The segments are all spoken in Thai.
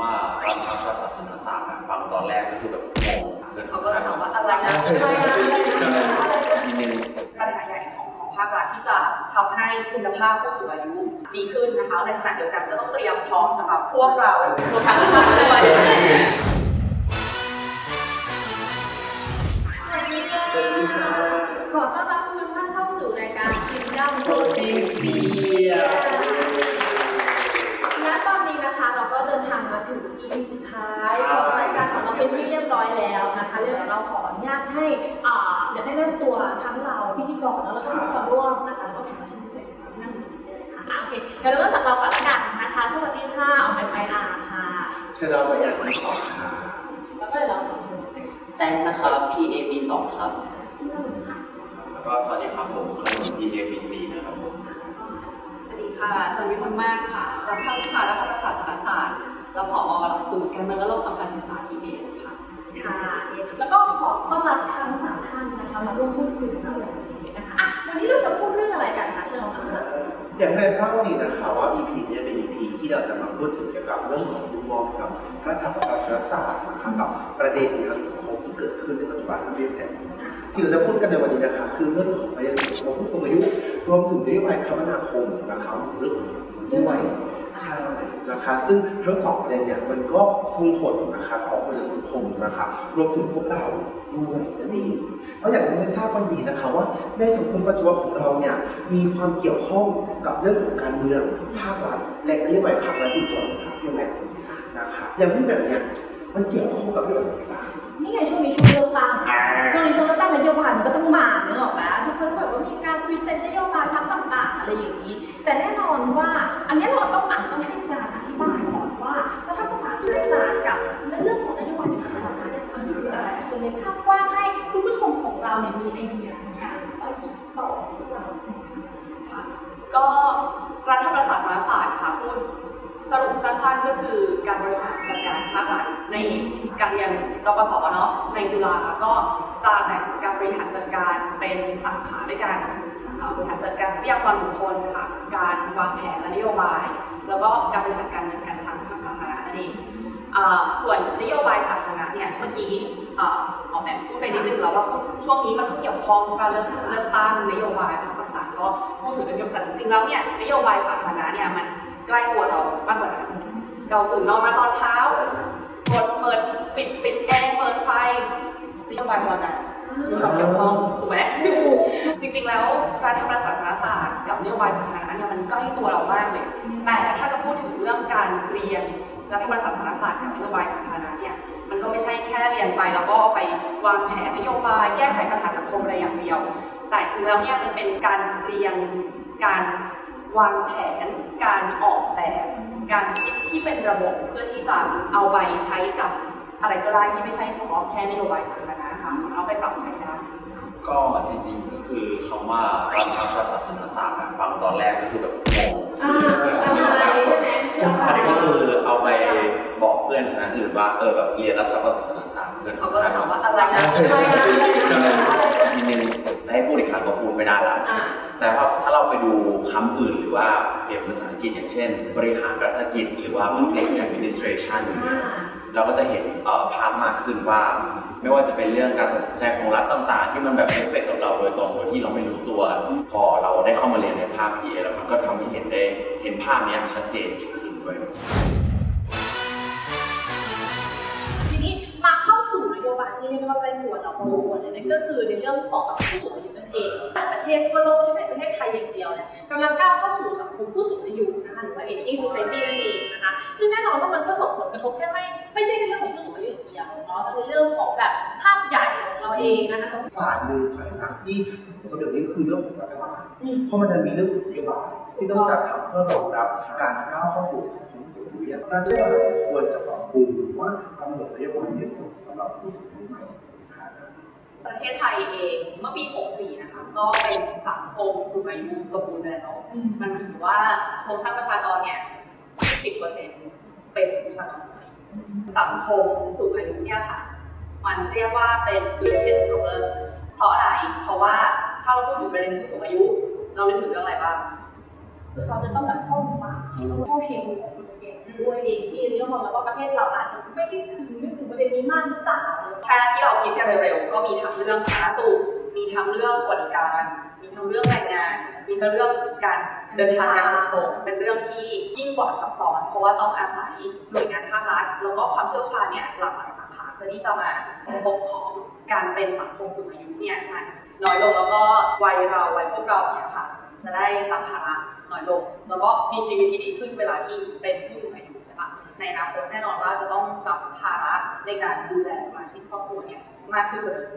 ว่ารัฐศาสตร์ศาสนศาสตร์อะฟังตอนแรกก็คือแบบงงเดินเขาก็จะถามว่าอะไรนะใช่ไหมทีนึงปัญหาใหญ่ของของภาครัฐที่จะทำให้คุณภาพผู้สูงอายุดีขึ้นนะคะในขณะเดียวกันก็ต้องเตรียมพร้อมสำหรับพวกเรารวมทั้งนักศึกษาด้วย EP สุดท้ายของรายการของเราเป็นที่เรียบร้อยแล้วนะคะเดี๋ยวเราขออนุญาตให้อ่าเดี๋ยวให้แนะนำตัวทั้งเราพิธีกรแล้วก็ผู้เข้าร่วมนะคะแล้วก็แขกรับเชิญพิเศษของเราที่นั่งอยู่ตรงนี้เลยค่ะอะโอเคเดี๋ยวเราเริ่มจากเราก่อนละกันนะคะ สวัสดีค่ะออกไปไปอาค่ะเชิญเราไปอย่างที่สองค่ะแล้วก็เดี๋ยวเราขอเชิญแตงนะครับ PAP 2ครับที่นั่งอยู่ค่ะแล้วก็สวัสดีครับผมขนม PAPC นะครับผมสวัสดีค่ะจันวิมลมากค่ะจากภาควิชารัฐศาสตร์สารศาสตร์ แล้วผอหลักสูตรการเมืองและโลกสังคมศึกษา PGS ค่ะ ค่ะ แล้วก็ขอต้อนรับทั้งสามท่านนะคะมาร่วมพูดคุยกันในวันนี้นะคะอะวันนี้เราจะพูดเรื่องอะไรกันคะเชิญน้องค่ะอย่างที่ได้ทราบวันนี้นะคะว่า EP เนี้เป็น EP ที่เราจะมาพูดถึงเกี่ยวกับเรื่องของมุมมองกับพระธรรมศาสนศาสตร์นะคะกับประเด็นทางสัง คมที่เกิดขึ้นในปัจจุบันที่เรียกแบบนี้สิ่งที่เราจะพูดกันในวันนี้นะคะคือเรื่องของประเด็นของผู้สูงอายุรวมถึงนโยบายคมนาคมนะคะเรื่องขอด้วยใช่นะคะซึ่งทั้งสองประเด็นเนี่ยมันก็ส่งผลนะคะต่อคนในสังคมนะคะรวมถึงพวกเราด้วยนั่นเองเราอย่างที่ได้ทราบวันนี้นะคะว่าในสังคมปัจจุบันของเราเนี่ยมีความเกี่ยวข้องกับเรื่องของการเมืองภาครัฐและนโยบายภาครัฐอยู่ก่อนนะครับพี่แม่นะคะอย่างที่แบบเนี้ยมันเกี่ยวข้องกับเรื่องอะไรบ้าง นี่ไงช่วงนี้ช่วงเลือกตั้งอ่าช่วงนี้ช่วงเลือกตั้งนโยบายมันก็ต้องมาเนกออกไหมทุกคนแบบว่ามีการพรีเซนต์นโยบายทั้งต่างๆอะไรอย่างนี้ แต่แน่นอนว่า รปศเนาะในจุฬาก็จะแบ่งการบริหารจัดการเป็นสาขาด้วยกันบริหารจัดการทรัพยากรบุคคลค่ะการวางแผนและนโยบาย แล้วก็การบริหารการเงินการคลังทางสาธารณะนั่นเองส่วนนโยบายสาธารณะเนี่ยเมื่อกี้ออกแบบพูดไปนิดนึงแล้วว่าช่วงนี้มันก็เกี่ยวข้องใช่ไหมเรื่องเรื่องตั้งนโยบายต่างๆก็พูดถึงนโยบายจริงๆแล้วเนี่ยนโยบายสาธารณะเนี่ยมันใกล้ตัวเรามากกว่านั้นเราตื่นนอนมาตอนเช้า กดเปิดปิดปิดแอร์เปิดไฟนโยบายพลังงานมีความเกี่ยวข้องถูกไหมจริงๆแล้วการทำรัฐศาสนศาสตร์กับนโยบายสาธารณะเนี่ยมันใกล้ตัวเรามากเลยแต่ถ้าจะพูดถึงเรื่องการเรียนรัฐประศาสนศาสตร์กับนโยบายสาธารณะเนี่ยมันก็ไม่ใช่แค่เรียนไปแล้วก็ไปวางแผนนโยบายแก้ไขปัญหาสังคมอะไรอย่างเดียว แต่จริงๆแล้วเนี่ยมันเป็นการเรียนการวางแผนการออกแบบ การคิดที่เป็นระบบเพื่อที่จะเอาไปใช้กับอะไรก็ได้ที่ไม่ใช่เฉพาะแค่นโยบายสาธารณะค่ะเอาไปปรับใช้ได้ก็จริงๆก็คือคำว่ารัฐศาสตร์ศาสนศาสตร์ฟังตอนแรกก็คือแบบงงอ่าอะไรใช่ไหมอันนี้ก็คือเอาไปบอกเพื่อนคณะอื่นว่าเออแบบเรียนรัฐศาสตร์ศาสนศา พื่อนเขาก็จะถามว่าอะไรนะใช่ไหมทีนึงให้พูดอีกครั้งก็พูดไม่ได้ละอ่าแต่ว่าถ้าเราไปดูคำอื่นหรือว่าเรียนภาษาอังกฤษอย่างเช่น บริหารรัฐกิจหรือว่า public administration อย่างเงี้ยเราก็จะเห็นเอ่อภาพมากขึ้นว่า ไม่ว่าจะเป็นเรื่องการตัดสินใจของรัฐต่างๆ ที่มันแบบเอฟเฟกต์กับเราโดยตรงโดยที่เราไม่รู้ตัว พอเราได้เข้ามาเรียนในภาค PA แล้วมันก็ทำให้เห็นได้เห็นภาพเนี้ยชัดเจนยิ่งขึ้นด้วย ก็คือในเรื่องของสังคมผู้สูงอายุนั่นเองแต่ประเทศทั่วโลกไม่ใช่ประเทศไทยอย่างเดียวเนี่ยกำลังก้าวเข้าสู่สังคมผู้สูงอายุนะคะหรือว่า aging society นั่นเองนะคะซึ่งแน่นอนว่ามันก็ส่งผลกระทบแค่ไม่ไม่ใช่แค่เรื่องของผู้สูงอายุอย่างเดียวเนาะแต่เป็นเรื่องของแบบภาพใหญ่ของเราเองนะคะฝ่ายหนึ่งฝ่ายหลักที่ผมก็เดี๋ยวนี้คือเรื่องของรัฐบาลอืมเพราะมันจะมีเรื่องของนโยบายที่ต้องจัดทำเพื่อรองรับการก้าวเข้าสู่สังคมผู้สูงอายุเนี่ยรัฐบาลควรจะปรับปรุงหรือว่ากำหนดนโยบายที่ส่งสำหรับผู้สูง ประเทศไทยเองเมื่อปี 64 นะคะ ก็เป็นสังคมสูงอายุสมบูรณ์แล้วอืมมันถือว่าโครงสร้างประชากรเนี่ย 10%เป็นประชากรสูงอายุสังคมสูงอายุเนี่ยค่ะ มันเรียกว่าเป็นวิเทนโรเลอร์เพราะอะไร เพราะว่าถ้าเราพูดถึงประเด็นผู้สูงอายุ เรานึกถึงเรื่องอะไรบ้างคือเขาจะต้องแบบเข้ามาเข้าเฮงของคนเก่งด้วยเองที่นี่ก็มองแล้วว่าประเทศเราอาจจะไม่ได้ถึงไม่ถึง ประเด็นนี้มากหรือเปล่าถ้าที่เราคิดกันเร็วๆก็มีทั้งเรื่องสาธารณสุขมีทั้งเรื่องสวัสดิการ มีทั้งเรื่องแรงงาน มีทั้งเรื่องการเดินทางการขนส่งเป็นเรื่องที่ยิ่งกว่าซับซ้อน เพราะว่าต้องอาศัยหน่วยงานภาครัฐแล้วก็ความเชี่ยวชาญเนี่ยหลากหลายสาขาเพื่อที่จะมาระบบของการเป็นสังคมสูงอายุเนี่ยมันน้อยลงแล้วก็วัยเราวัยพวกเราเนี่ยค่ะจะได้รับภาระน้อยลง แล้วก็มีชีวิตที่ดีขึ้นเวลาที่เป็นผู้สูงอายุใช่ปะ ในอนาคตแน่นอนว่าจะต้องรับภาระในการดูแลสมาชิกครอบครัวเนี่ยมากขึ้นกว่าเดิม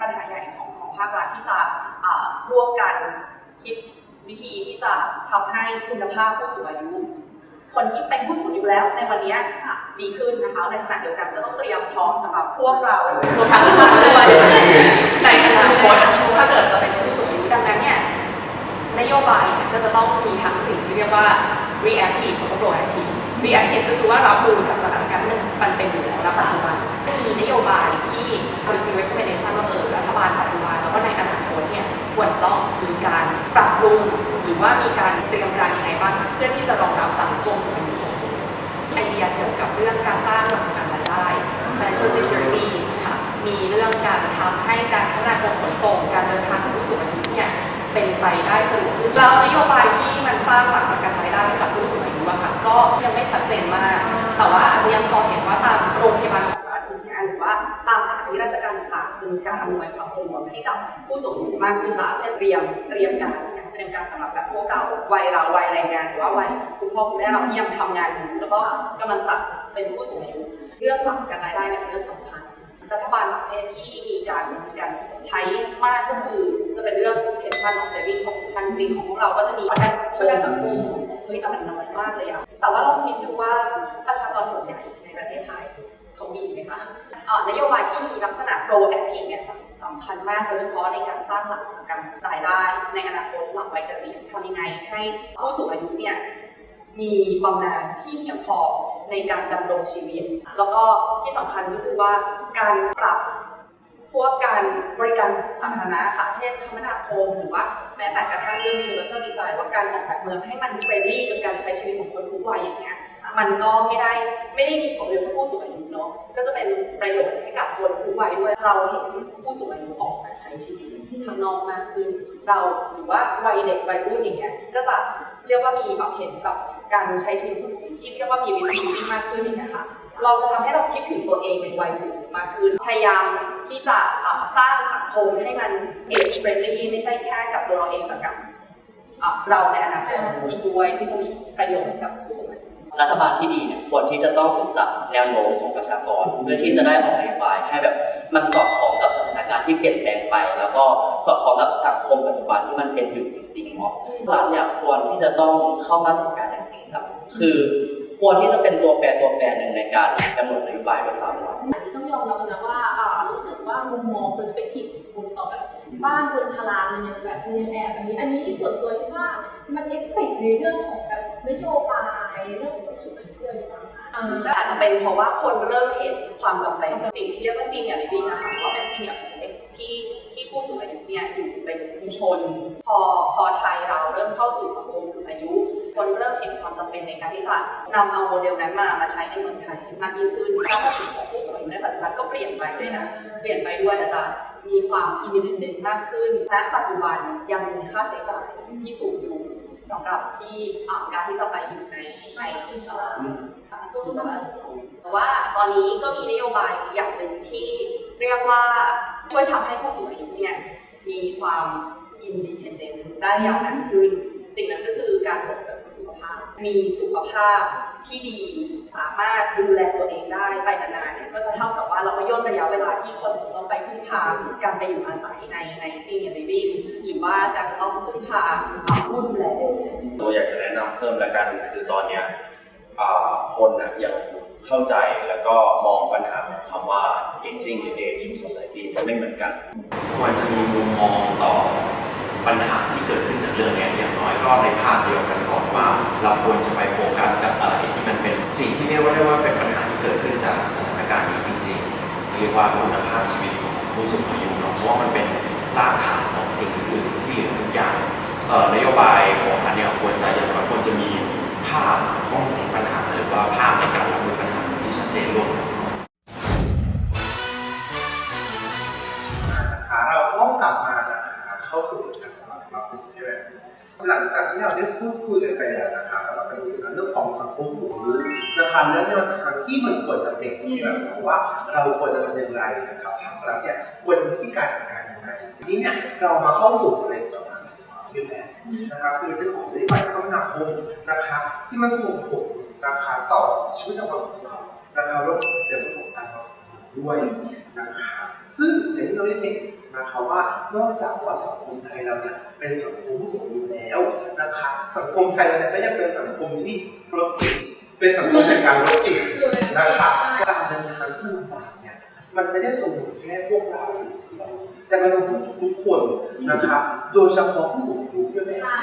ปัญหาใหญ่ของของภาครัฐที่จะร่วมกันคิดวิธีที่จะทำให้คุณภาพผู้สูงอายุคนที่เป็นผู้สูงอายุแล้วในวันนี้ดีขึ้นนะคะในขณะเดียวกันก็ต้องเตรียมพร้อมสำหรับพวกเรารวมทั้งท่านด้วยในอนาคตถ้าเกิดจะเป็นผู้สูงอายุดังนั้นเนี่ยนโยบายเนี่ยก็จะต้องมีทั้งสิ่งที่เรียกว่า reactive แล้วก็ proactive reactive ก็คือว่ารับมือกับสถานการณ์ที่มันเป็นอยู่แล้วปัจจุบันมีนโยบายที่ policy recommendation ว่าเออรัฐบาลปัจจุบันแล้วก็ในอนาคตเนี่ยควรจะต้องมีการปรับปรุงหรือว่ามีการเตรียมการยังไงบ้างเพื่อที่จะรองรับสังคมสูงอายุของคุณไอเดียเกี่ยวกับเรื่องการสร้างหลักประกันรายได้ financial security ค่ะมีเรื่องการทำให้การคมนาคมขนส่งการเดินทางของผู้สูงอายุเนี่ย เป็นไปได้สะดวกขึ้นแล้วนโยบายที่มันสร้างหลักประกันรายได้ให้กับผู้สูงอายุอะค่ะก็ยังไม่ชัดเจนมาก แต่ว่าอาจจะยังพอเห็นว่าตามโรงพยาบาลของรัฐหรือว่าตามสถานที่ราชการต่างๆจะมีการอำนวยความสะดวกให้กับผู้สูงอายุมากขึ้นละเช่นเตรียมเตรียมการเตรียมการสำหรับแบบพวกเราวัยเราวัยแรงงานหรือว่าวัยคุณพ่อคุณแม่เราที่ยังทำงานอยู่แล้วก็กำลังจะเป็นผู้สูงอายุเรื่องหลักประกันรายได้เนี่ยเป็นเรื่องสำคัญ รัฐบาลต่างประเทศที่มีการมีการใช้มากก็คือ จะเป็นเรื่อง pension of saving pension จริงของพวกเราก็จะมีประกันสังคมเฮ้ยแต่มันน้อยมากเลยอะแต่ว่าลองคิดดูว่าประชากรส่วนใหญ่ในประเทศไทยเขามีไหมคะนโยบายที่มีลักษณะ proactive เนี่ยสำคัญมากโดยเฉพาะในการสร้างหลักประกันรายได้ในอนาคตหลังวัยเกษียณทำยังไงให้ผู้สูงอายุเนี่ยมีบำนาญที่เพียงพอในการดำรงชีวิต แล้วก็ที่สำคัญก็คือว่า การปรับพวกการบริการสาธารณะค่ะ เช่นคมนาคมหรือว่าแม้แต่กระทั่งเรื่อง universal design ว่าการออกแบบเมืองให้มัน friendly กับการใช้ชีวิตของคนทุกวัยอย่างเงี้ย มันก็ไม่ได้ไม่ได้มีผลเฉพาะผู้สูงอายุเนาะ ก็จะเป็นประโยชน์ให้กับคนทุกวัยด้วย เราเห็นผู้สูงอายุออกมาใช้ชีวิตข้างนอกมากขึ้น เราหรือว่าวัยเด็กวัยรุ่นอย่างเงี้ย ก็จะเรียกว่ามีแบบเห็นแบบการใช้ชีวิตผู้สูงอายุที่เรียกว่ามี visibility มากขึ้นอย่างเงี้ยค่ะ เราจะทำให้เราคิดถึงตัวเองในวัยสูง มากขึ้น พยายามที่จะเอ่อสร้างสังคมให้มัน age friendly ไม่ใช่แค่กับตัวเราเองแต่กับเอ่อเราในอนาคตอีกด้วยที่จะมีประโยชน์กับผู้สูงอายุรัฐบาลที่ดีเนี่ยควรที่จะต้องศึกษาแนวโน้มของประชากร เพื่อที่จะได้ออกนโยบายให้แบบมันสอดคล้องกับสถานการณ์ที่เปลี่ยนแปลงไป แล้วก็สอดคล้องกับสังคมปัจจุบันที่มันเป็นอยู่จริงๆเนาะรัฐเนี่ยควรที่จะต้องเข้ามาจัดการอย่างจริงจังคือ ควรที่จะเป็นตัวแปรตัวแปรหนึ่งในการกำหนดนโยบายด้วยซ้ำเนาะอันนี้ต้องยอมรับนะว่าอ่ารู้สึกว่ามุมมอง perspective ของคุณต่อแบบบ้านคนชราในแบบในแอบอันนี้ อันนี้ส่วนตัวที่ว่ามันเอฟเฟกต์ในเรื่องของแบบนโยบายเรื่องของสุขภาพด้วยซ้ำอ่าก็อาจจะเป็นเพราะว่าคนเริ่มเห็นความจำเป็นสิ่งที่เรียกว่า senior living นะคะว่าเป็น senior complex ที่ที่ผู้สูงอายุเนี่ยอยู่เป็นชุมชน พอพอไทยเราเริ่มเข้าสู่สังคมสูงอายุ คนเริ่มเห็นความจำเป็นในการที่จะนำเอาโมเดลนั้นมามาใช้ในเมืองไทยมากยิ่งขึ้นการตัดสินของผู้สูงอายุในปัจจุบันก็เปลี่ยนไปด้วยนะ เปลี่ยนไปด้วยอาจจะมีความอินดิพ n เดนต์มากขึ้นณปัจจุบันยังมีค่าใช้จ่ายที่สูงอยู่สำหรับที่อ่าการที่จะไปอยู่ในในเอ่อแต่ว่าตอนนี้ก็มีนโยบายอย่างหนึ่งที่เรียกว่าช่วยทำให้ผู้สูงอายุเนี่ยมีความอินดิเพนเดนต์ได้ยาวนานขึ้น สิ่งนั้นก็คือการส่งเสริมสุขภาพ มีสุขภาพที่ดีสามารถดูแลตัวเองได้ไปนานๆเนี่ยก็จะเท่ากับว่าเราก็ย่นระยะเวลาที่คนจะต้องไปพึ่งพาการไปอยู่อาศัยในในซีเนียร์ลิฟหรือว่าการจะต้องพึ่งพาผู้ดูแลตัวอยากจะแนะนำเพิ่มแล้วกันคือตอนเนี้ยอ่าคนนะยังเข้าใจแล้วก็มองปัญหาของคำว่า aging หรือ age society ไม่เหมือนกัน ควรจะมีมุมมองต่อปัญหาที่เกิดขึ้นจากเรื่องเนี้ยอย่าง น้อยก็ในภาพเดียวกันก่อนว่า เราควรจะไปโฟกัสกับอะไรที่มันเป็นสิ่งที่เรียกว่าได้ว่าเป็นปัญหาที่เกิดขึ้นจากสถานการณ์นี้จริงๆจะเรียกว่าคุณภาพชีวิตของผู้สูงอายุเนาะเพราะว่ามันเป็นรากฐานของสิ่งอื่นที่เหลือทุกอย่างนโยบายของอันเนี้ยควรจะอย่างน้อยควรจะมีภาพของปัญหาหรือว่าภาพในการรับมือปัญหาที่ชัดเจนร่วมกันะคะเราก็กลับมานะคะเข้าสู่การตลาดมาถึงใช่ไหลังจากที่เราได้พูดคุยกันไปแล้วนะคะสำหรับประเด็นเกี่ยวกับเรื่องของสังคมสูงอายุนะคะเรื่องแนวทางที่มันควรจะเป็นที่แบบว่าเราควรจะทำอย่างไรนะครับภาครัฐเนี่ยควรมีวิธีการจัดการอย่างไรทีนี้เนี่ยเรามาเข้าสู่ประเด็นต่อมาเรื่องแรกนะคะคือเรื่องของนโยบายคมนาคมนะคะที่มันส่งผลนะคะต่อชีวิตประจำวันของเรานะคะรวมถึงเรื่องของการท่องเที่ยวด้วยนะคะซึ่งอย่างที่เราได้เห็น นะคะว่านอกจากว่าสังคมไทยเราเนี่ยเป็นสังคมผู้สูงอายุแล้วนะคะสังคมไทยเราเนี่ยก็ยังเป็นสังคมที่รถติดเป็นสังคมแห่งการรถติดนะคะการเดินทางที่ลำบากเนี่ยมันไม่ได้ส่งผลแค่พวกเราอย่างเดียวแต่มันส่งผลทุกๆคนนะคะโดยเฉพาะผู้สูงอายุด้วยแม่ใช่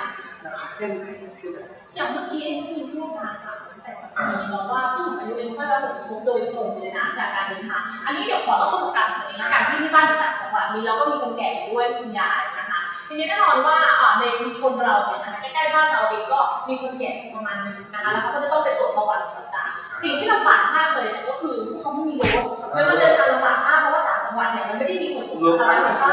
นะคะยังไงพี่แม่อย่างเมื่อกี้เองมีผู้ถามถามแต่ก่อนนี้เราว่าผู้สูงอายุเองก็ได้รับผลกระทบโดยตรงเลยนะจากการเดินทางอันนี้เดี๋ยวขอเล่าประสบการณ์ของตัวเองละกันที่ที่บ้าน ต่างจังหวัดมีเราก็มีคนแก่ด้วยคุณยายนะคะทีนี้แน่นอนว่าในชุมชนเราเนี่ยนะคะใกล้ๆบ้านเราเองก็มีคนแก่ประมาณนึงนะคะแล้วเขาก็จะต้องไปตรวจประวัติประจำการสิ่งที่ลำบากมากเลยเนี่ยก็คือเขาไม่มีรถแล้วมันเดินทางลำบากมากเพราะว่าต่างจังหวัดเนี่ยมันไม่ได้มีขนส่งสาธารณะใช่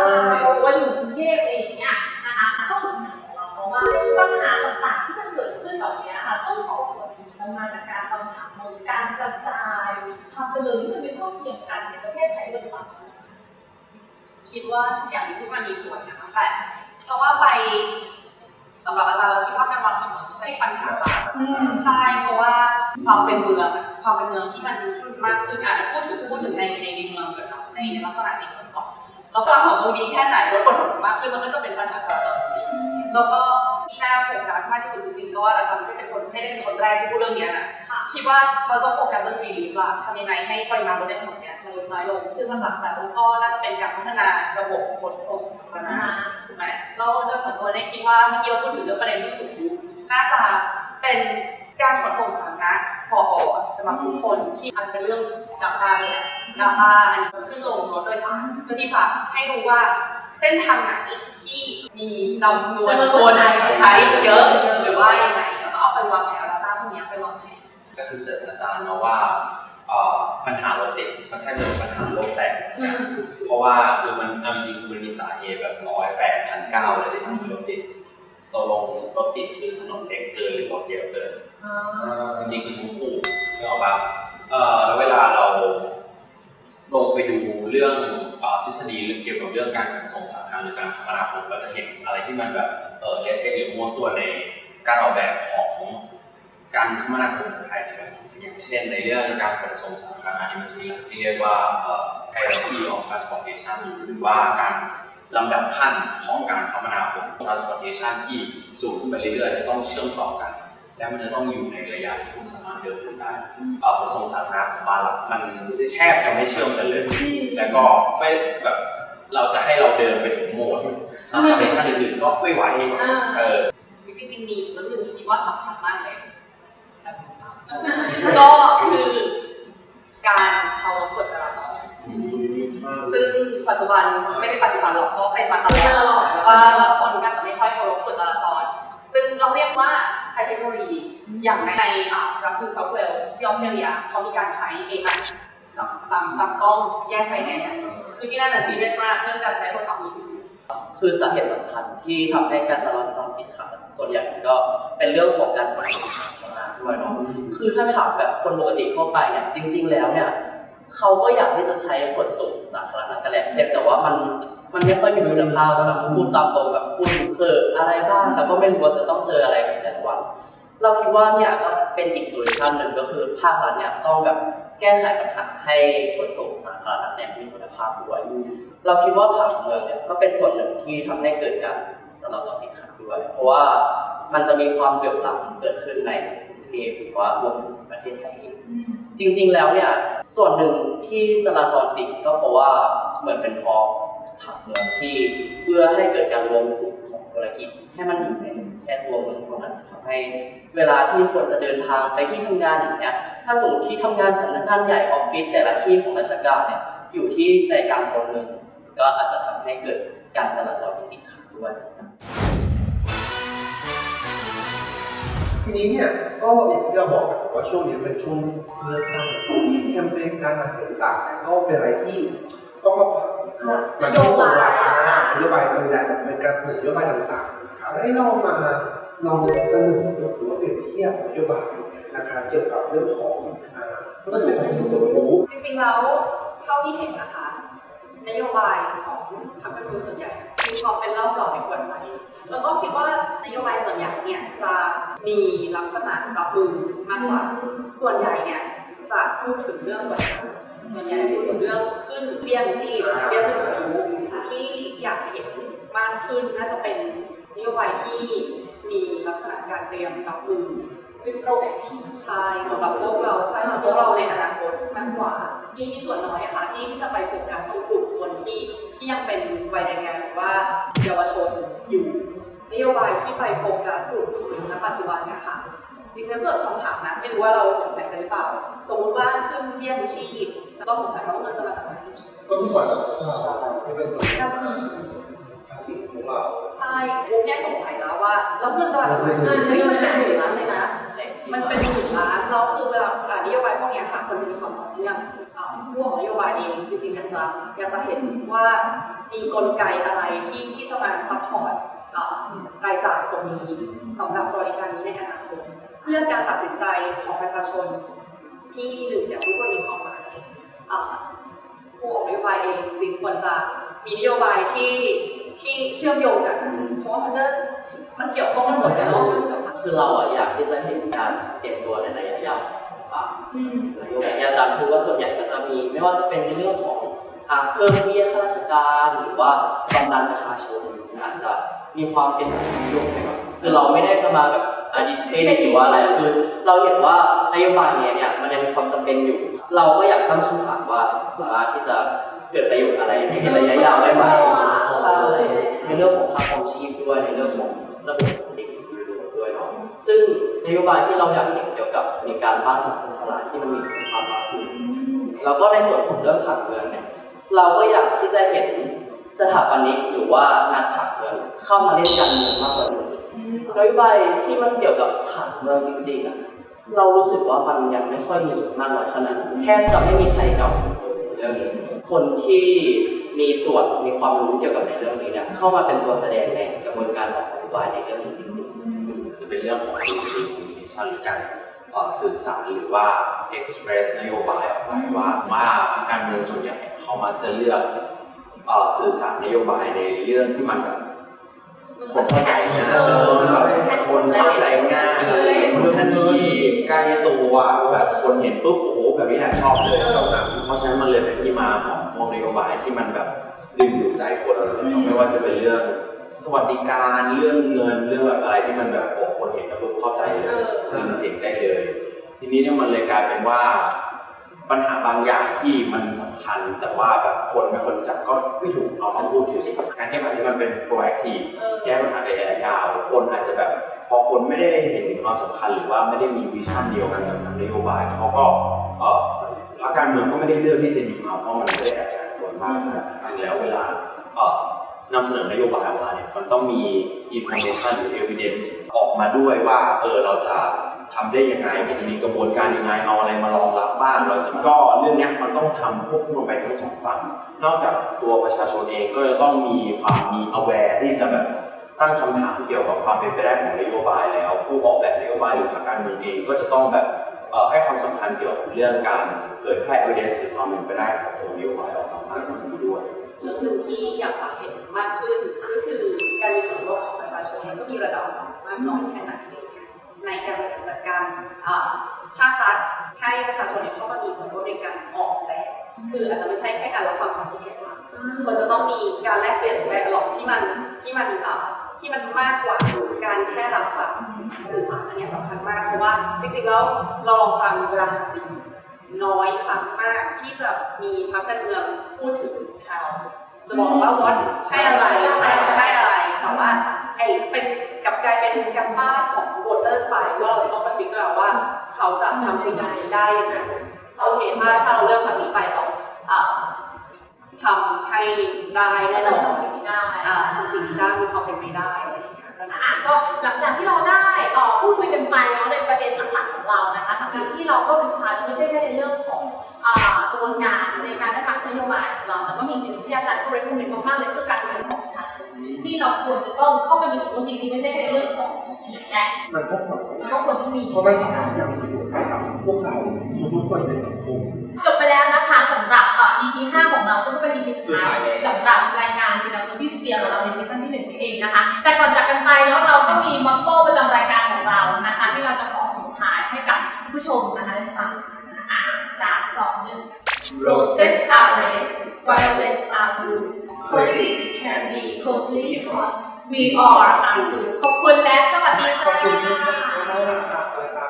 ว่าอยู่กรุงเทพอะไรอย่างเงี้ยนะคะเข้าสู่ปัญหาของเราเพราะว่าปัญหาต่างๆที่มันเกิดขึ้นเหล่านี้ค่ะต้องขอส่วนหนึ่งมันมาจากการวางผังเมืองการกระจาย ความเจริญที่มันไม่เท่าเทียมกันในประเทศไทยด้วยหรือเปล่า คิดว่าทุกอย่างที่พูดมามีส่วนนะคะแต่เพราะว่าไปสำหรับอาจารย์เราคิดว่าการวางผังเมืองไม่ใช่ปัญหาหลักอืมใช่เพราะว่าความเป็นเมืองอะความเป็นเมืองที่มันมากขึ้นอะพูดถึงพูดถึงในในในเมืองก่อนเนาะในในลักษณะในเมืองก่อนแล้วความของเมืองดีแค่ไหนรถคนถนนมากขึ้นมันก็จะเป็นปัญหาจราจรแล้วก็ที่น่าโฟกัสมากที่สุดจริงๆก็ว่าอาจารย์ไม่ใช่เป็นคนไม่ได้เป็นคนแรกที่พูดเรื่องเนี้ยนะ คิดว่าเราต้องโฟกัสเรื่องรีลีฟว่าทำยังไงให้ปริมาณรถในถนนเนี่ยมันลดน้อยลง ซึ่งหลักๆแล้วก็น่าจะเป็นการพัฒนาระบบขนส่งสาธารณะถูกไหมเราโดยส่วนตัวเนี่ยคิดว่าเมื่อกี้เราพูดถึงเรื่องประเด็นผู้สูงอายุน่าจะเป็นการขนส่งสาธารณะพอสำหรับทุกคนที่อาจจะเป็นเรื่องดาต้าเนี่ยดาต้าอันนี้ขึ้นลงรถโดยสารเพื่อที่จะให้รู้ว่าเส้นทางไหนที่มีจำนวนคนใช้เยอะ คือเสริมอาจารย์เนาะว่าเอ่อปัญหารถติดมันแทบจะเป็นปัญหาโลกแตกนะเพราะว่าคือมันเอาจริงๆคือมันมีสาเหตุแบบร้อยแปดพันเก้าเลยที่ทำให้รถติดตกลงรถติดคือถนนเล็กเกินหรือรถเยอะเกินจริงๆคือทั้งคู่นึกออกปะเอ่อแล้วเวลาเราลงไปดูเรื่องเอ่อทฤษฎีเกี่ยวกับเรื่องการขนส่งสาธารณะหรือการคมนาคมเราจะเห็นอะไรที่มันแบบเออเละเทะหรือมั่วซั่วในการออกแบบของการคมนาคมของไทยนะครับ อย่างเช่นในเรื่องการขนส่งสาธารณะนี่มันจะมีหลักที่เรียกว่าเอ่อ hierarchy of transportation หรือว่าการลำดับขั้นของการคมนาคม transportation ที่สูงขึ้นไปเรื่อยๆ จะต้องเชื่อมต่อกัน และมันจะต้องอยู่ในระยะที่คุณสามารถเดินขึ้นได้เอ่อขนส่งสาธารณะของบ้านเรามันแทบจะไม่เชื่อมกันเลย แล้วก็ไม่แบบเราจะให้เราเดินไปถึงโหมดทางคอนเนคชั่นอื่นๆก็ไม่ไหวเออจริงๆมีอีกเรื่องหนึ่งที่คิดว่าสำคัญมากเลย ก็คือการเคารพกฎจราจรซึ่งปัจจุบันไม่ได้ปัจจุบันหรอกก็เป็นมาตลอดว่าว่าคนก็จะไม่ค่อยเคารพกฎจราจร ซึ่งเราเรียกว่าใช้เทคโนโลยีอย่างในอ่ารัฐนิวเซาท์เวลส์ที่ออสเตรเลียเขามีการใช้ AI จับตามตามกล้องแยกไฟแดงคือที่นั่นน่ะซีเรียสมากเรื่องการใช้โทรศัพท์มือถือ คือสาเหตุสำคัญที่ทำให้การจราจรติดขัดส่วนใหญ่ก็เป็นเรื่องของการขนส่งสาธารณะด้วยเนาะคือถ้าถามแบบคนปกติทั่วไปเนี่ยจริง ๆ แล้วเนี่ยเขาก็อยากที่จะใช้ขนส่งสาธารณะกันแหละเพียงแต่ว่ามันมันไม่ค่อยมีคุณภาพแล้วแบบพูดตามตรงแบบฝุ่นเคอะอะไรบ้างแล้วก็ไม่รู้ว่าจะต้องเจออะไรกันแต่ละวันเราคิดว่าเนี่ยก็เป็นอีกโซลูชันหนึ่งก็คือภาครัฐเนี่ยต้องแบบ แก้ไขปัญหาให้ขนส่งสาธารณะเนี่ยมีคุณภาพด้วยเราคิดว่าผังเมืองเนี่ยก็เป็นส่วนหนึ่งที่ทำให้เกิดการจราจรติดขัดด้วย เพราะว่ามันจะมีความเหลื่อมล้ำเกิดขึ้นในกรุงเทพหรือว่ารวมถึงประเทศไทยเองจริงๆแล้วเนี่ยส่วนหนึ่งที่จราจรติดก็เพราะว่าเหมือนเป็นเพราะผังเมืองที่เพื่อให้เกิดการรวมสุขของธุรกิจให้มันอยู่ใน แค่ตัวเมืองเท่านั้นทำให้เวลาที่คนจะเดินทางไปที่ทำงานอย่างเงี้ย ถ้าสมมติที่ทำงานสำนักงานใหญ่ออฟฟิศแต่ละที่ของราชการเนี่ยอยู่ที่ใจกลางตัวเมืองก็อาจจะทำให้เกิดการจราจรที่ติดขัดด้วยทีนี้เนี่ยก็อย่างที่เราบอกกันว่าช่วงนี้เป็นช่วงเลือกตั้งแคมเปญการหาเสียงต่างเนี่ยก็เป็นอะไรที่ต้องมาฝังมาช่วงตรงเวลานโยบายนโยบายเป็นการเสนอนโยบายต่างๆนะครับแล้ว ให้เรามาลองเสนอหรือว่าเปรียบเทียบนโยบายนะคะเกี่ยวกับเรื่องของอ่าผู้สูงอายุผู้สูงอายุจริงๆแล้วเท่าที่เห็นนะคะนโยบายของพรรคการเมืองส่วนใหญ่มีความเป็นเล่าต่อในกฎหมายแล้วก็คิดว่านโยบายส่วนใหญ่เนี่ยจะมีลักษณะรับมือมากกว่าส่วนใหญ่เนี่ยจะพูดถึงเรื่องส่วนใหญ่ส่วนใหญ่พูดถึงเรื่องขึ้นเบี้ยงชีพเบี้ยผู้สูงอายุที่อยากเห็นมากขึ้นน่าจะเป็น นโยบายที่มีลักษณะการเตรียมรับมือเป็นโปรแอคทีฟใช่สำหรับพวกเราใช่สำหรับพวกเราในอนาคตมากกว่ามีมีส่วนน้อยอะค่ะที่ที่จะไปโฟกัสตรงกลุ่มคนที่ที่ยังเป็นวัยแรงงานหรือว่าเยาวชนอยู่นโยบายที่ไปโฟกัสกลุ่มผู้สูงอายุณปัจจุบันเนี่ยค่ะจริงๆเกิดคำถามนะไม่รู้ว่าเราสงสัยกันหรือเปล่า สมมติว่าขึ้นเบี้ยยังชีพก็สงสัยว่าเงินจะมาจากไหนก็ทุกวันเราที่เป็นตัวภาษีภาษีของเรา ใช่ปุ๊บเนี่ยสงสัยแล้วว่าแล้วเงินจะมาจากไหนเฮ้ยมันเป็นหมื่นล้านเลยนะ มันเป็นหมื่นล้านแล้วคือเวลาอ่านโยบายพวกเนี้ยค่ะคนจะมีความต่อเนื่องอ่าผู้ออกนโยบายเองจริงๆอยากจะอยากจะเห็นว่ามีกลไกอะไรที่ที่จะมาซัพพอร์ตอ่ารายจ่ายตรงนี้สำหรับสวัสดิการนี้ในอนาคตเพื่อการตัดสินใจของประชาชนที่หนึ่งเสียงทุกคนมีความหมายอ่าผู้ออกนโยบายเองจริงๆควรจะมีนโยบายที่ ที่เชื่อมโยงกันเพราะว่ามันก็มันเกี่ยวข้องกันหมดเลยเนาะมันเกี่ยวกับคือเราอะอยากที่จะเห็นการเตรียมตัวในระยะยาวของป่านโยบายที่อาจารย์พูดว่าส่วนใหญ่ก็จะมี ไม่ว่าจะเป็นในเรื่องของอ่าเพิ่มเบี้ยข้าราชการหรือว่าบำนาญประชาชนอาจจะมีความเป็นโยงไปกับคือเราไม่ได้จะมาแบบดิสเครดิตหรือว่าอะไรคือเราเห็นว่านโยบายเนี้ยเนี่ยมันยังมีความจำเป็นอยู่ เราก็อยากตั้งคำถามว่าสามารถที่จะ เกิดประโยชน์อะไรในระยะยาวได้ไหมใช่ในเรื่องของค่าครองชีพด้วยในเรื่องของระบบเศรษฐกิจโดยรวมด้วยเนาะซึ่งนโยบายที่เราอยากเห็นเกี่ยวกับในการบ้านของคนชราที่มันมีคุณภาพมากขึ้นแล้วก็ในส่วนของเรื่องผังเมืองเนี่ยเราก็อยากที่จะเห็นสถาปนิกหรือว่านักผังเมืองเข้ามาเล่นการเมืองมากกว่านี้นโยบายที่มันเกี่ยวกับผังเมืองจริงๆอะเรารู้สึกว่ามันยังไม่ค่อยมีมากน้อยขนาดนั้นแทบจะไม่มีใครเก่าเรื่องนี้ คนที่มีส่วนมีความรู้เกี่ยวกับในเรื่องนี้เนี่ยเข้ามาเป็นตัวแสดงในกระบวนการออกนโยบายในเรื่องนี้จริงๆจะเป็นเรื่องของ communication หรือการสื่อสารหรือว่า express นโยบายออกไปว่าว่าการเมืองส่วนใหญ่เขามาจะเลือกสื่อสารนโยบายในเรื่องที่มันแบบ คนเข้าใจง่ายแบบคนเข้าใจง่ายเรื่องทันทีใกล้ตัวแบบคนเห็นปุ๊บโอ้โหแบบนี้แหละชอบเลยเพราะฉะนั้นมันเลยเป็นที่มาของพวกนโยบายที่มันแบบดึงดูดใจคนเลยไม่ว่าจะเป็นเรื่องสวัสดิการเรื่องเงินเรื่องแบบอะไรที่มันแบบโอ้คนเห็นแล้วปุ๊บเข้าใจเลยคลื่นเสียงได้เลย ทีนี้เนี่ยมันเลยกลายเป็นว่า ปัญหาบางอย่างที่มันสำคัญ แต่ว่าแบบคนไม่คนจับก็ไม่ถูกเอามาพูดถึงการแก้ปัญหาที่มันเป็น proactive แก้ปัญหาในระยะยาวคนอาจจะแบบพอคนไม่ได้เห็นถึงความสำคัญหรือว่าไม่ได้มีวิชั่นเดียวกันกับนโยบายเขาก็เอ่อพรรคการเมืองก็ไม่ได้เลือกที่จะหยิบมาเพราะมันไม่ได้กระจายคนมากขนาดนั้นจริงแล้วเวลาเอ่อนำเสนอนโยบายออกมาเนี่ยมันต้องมี information หรือ evidence ออกมาด้วยว่าเออเราจะ ทำได้ยังไงมันจะมีกระบวนการยังไงเอาอะไรมารองรับบ้างเราจะก็เรื่องนี้มันต้องทำควบคู่ไปทั้งสองฝั่งนอกจากตัวประชาชนเองก็จะต้องมีความมี aware ที่จะแบบตั้งคำถามเกี่ยวกับความเป็นไปได้ของนโยบายแล้ว ผู้ออกแบบนโยบายหรือพรรคการเมืองเองก็จะต้องแบบให้ความสำคัญเกี่ยวกับเรื่องการเผยแพร่ evidence หรือความเป็นไปได้ของตัวนโยบายออกมามากขึ้นด้วยเรื่องหนึ่งที่อยากจะเห็นมากขึ้นก็คือการมีส่วนร่วมของประชาชนก็มีระดับมากน้อยแค่ไหน ในการบริหารจัดการอ่าภาครัฐให้ประชาชนเนี่เข้ามามีส่วนร่วมในการออกแบบคืออาจจะไม่ใช่แค่การรับฟังความคิดเห็นมาควรจะต้องมีการแลกเปลี่ยนแลกหลอกที่มันที่มันอ่าที่มันมากกว่าการแค่รับฟังสื่อสารอันนี้สำคัญมากเพราะว่าจริงๆแล้วเราลองฟังเวลาหาเสียงน้อยครั้งมากที่จะมีพรรคการเมืองพูดถึง how จะบอกว่า what ใช่อะไรใช่ได้อะไรแต่ว่าไอ้เป็น กลับกลายเป็นการบ้านของ voters ไปว่าเราจะต้องไปฟิกเกอร์ว่าเขาจะทำสิ่งนี้ได้ยังไงโอเคถ้าถ้าเราเลือกแบบนี้ไปเราทำให้ได้แน่นอนสิ่งที่ได้ทำสิ่งที่ได้มีความเป็นไปได้อะไรอย่างเงี้ยอะก็หลังจากที่เราได้เอ่อพูดคุยกันไปเนาะในประเด็นหลักๆของเรานะคะทั้งๆที่เราก็วิเคราะห์ไม่ใช่แค่ในเรื่องของตัวงานในการได้พักนโยบายของเราแต่ก็มีสิ่งที่อาจารย์ก็เรคคอมเมนต์มากๆเลยคือการเป็นของ ที่เราควรจะต้องเข้าไปมีส่วนร่วมจริงๆไม่ใช่ในเรื่องของเสียงแรกมันก็ควรก็ควรต้องมีเพราะมันสามารถยังมีประโยชน์ให้กับพวกเราทุกๆคนในสังคมจบไปแล้วนะคะสำหรับเอ่อ EP 5ของเราซึ่งก็เป็น EP สุดท้ายสุดท้ายแล้วสำหรับรายการซีนาโคซีสเปียของเราในซีซั่นที่หนึ่งนี่เองนะคะ แต่ก่อนจากกันไปแล้วเราก็มีมอตโต้ประจำรายการของเรานะคะ ที่เราจะขอส่งท้ายให้กับผู้ชมนะคะได้ฟังอะสามสองหนึ่ง Roses are red, violets are blue. Politics can be closely hot. We are are blue. ขอบคุณและสวัสดีขอบค่ะคุณที่มาเล่าเรื่อ